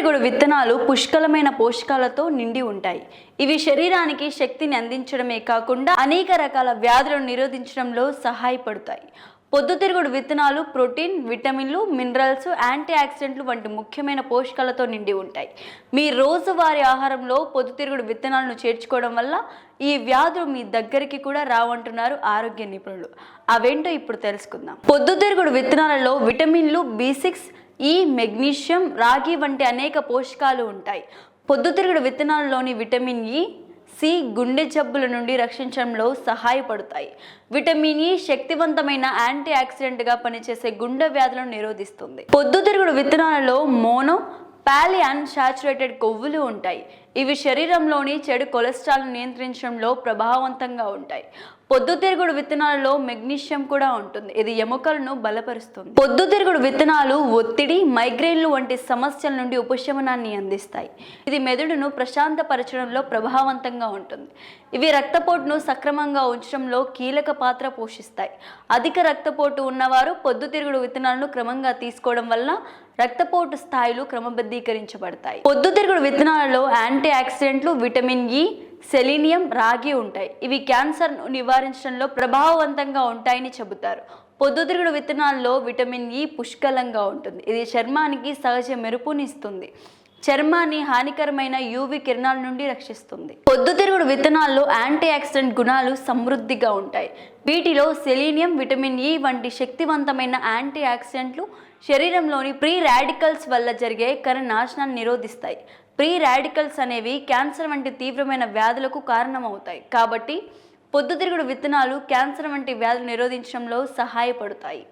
పొద్దుతిరుగుడు విత్తనాలు పుష్కలమైన పోషకాలతో నిండి ఉంటాయి. ఇవి శరీరానికి శక్తిని అందించడమే కాకుండా అనేక రకాల వ్యాధులను నిరోధించడంలో సహాయపడతాయి. పొద్దుతిరుగుడు విత్తనాలు ప్రోటీన్ విటమిన్లు మినరల్స్ యాంటీ ఆక్సిడెంట్లు వంటి ముఖ్యమైన పోషకాలతో నిండి ఉంటాయి. మీ రోజువారీ ఆహారంలో పొద్దుతిరుగుడు విత్తనాలను చేర్చుకోవడం వల్ల ఈ వ్యాధులు మీ దగ్గరికి కూడా రావంటున్నారు ఆరోగ్య నిపుణులు. అవేంటో ఇప్పుడు తెలుసుకుందాం. పొద్దుతిరుగుడు విత్తనాలలో విటమిన్లు బి సిక్స్ ఈ మెగ్నీషియం రాగి వంటి అనేక పోషకాలు ఉంటాయి. పొద్దుతిరుగుడు విత్తనాలలోని విటమిన్ e, ఇ సి గుండె జబ్బుల నుండి రక్షించడంలో సహాయపడతాయి. విటమిన్ ఇ శక్తివంతమైన యాంటీ ఆక్సిడెంట్గా పనిచేసే గుండె వ్యాధులను నిరోధిస్తుంది. పొద్దుతిరుగుడు విత్తనాలలో మోనో పాలియాన్ శాచురేటెడ్ కొవ్వులు ఉంటాయి. ఇవి శరీరంలోని చెడు కొలెస్ట్రాల్ నియంత్రించడంలో ప్రభావవంతంగా ఉంటాయి. పొద్దుతిరుగుడు విత్తనాలలో మెగ్నీషియం కూడా ఉంటుంది. ఇది ఎముకలను బలపరుస్తుంది. పొద్దుతిరుగుడు విత్తనాలు ఒత్తిడి మైగ్రేన్లు వంటి సమస్యల నుండి ఉపశమనాన్ని అందిస్తాయి. ఇది మెదడును ప్రశాంతపరచడంలో ప్రభావవంతంగా ఉంటుంది. ఇవి రక్తపోటును సక్రమంగా ఉంచడంలో కీలక పాత్ర పోషిస్తాయి. అధిక రక్తపోటు ఉన్నవారు పొద్దుతిరుగుడు విత్తనాలను క్రమంగా తీసుకోవడం వల్ల రక్తపోటు స్థాయిలు క్రమబద్ధీకరించబడతాయి. పొద్దుతిరుగుడు విత్తనాలలో యాంటీ ఆక్సిడెంట్లు విటమిన్ ఇ సెలీనియం రాగి ఉంటాయి. ఇవి క్యాన్సర్ను నివారించడంలో ప్రభావవంతంగా ఉంటాయని చెబుతారు. పొద్దుతిరుగుడు విత్తనాల్లో విటమిన్ ఇ పుష్కలంగా ఉంటుంది. ఇది చర్మానికి సహజ మెరుపునిస్తుంది. చర్మాన్ని హానికరమైన యూవి కిరణాల నుండి రక్షిస్తుంది. పొద్దుతిరుగుడు విత్తనాల్లో యాంటీ ఆక్సిడెంట్ గుణాలు సమృద్ధిగా ఉంటాయి. వీటిలో సెలీనియం విటమిన్ ఇ వంటి శక్తివంతమైన యాంటీ ఆక్సిడెంట్లు శరీరంలోని ప్రీ రాడికల్స్ వల్ల జరిగే కణ నాశనాన్ని నిరోధిస్తాయి. ప్రీ రాడికల్స్ అనేవి క్యాన్సర్ వంటి తీవ్రమైన వ్యాధులకు కారణమవుతాయి. కాబట్టి పొద్దుతిరుగుడు విత్తనాలు క్యాన్సర్ వంటి వ్యాధులు నిరోధించడంలో సహాయపడతాయి.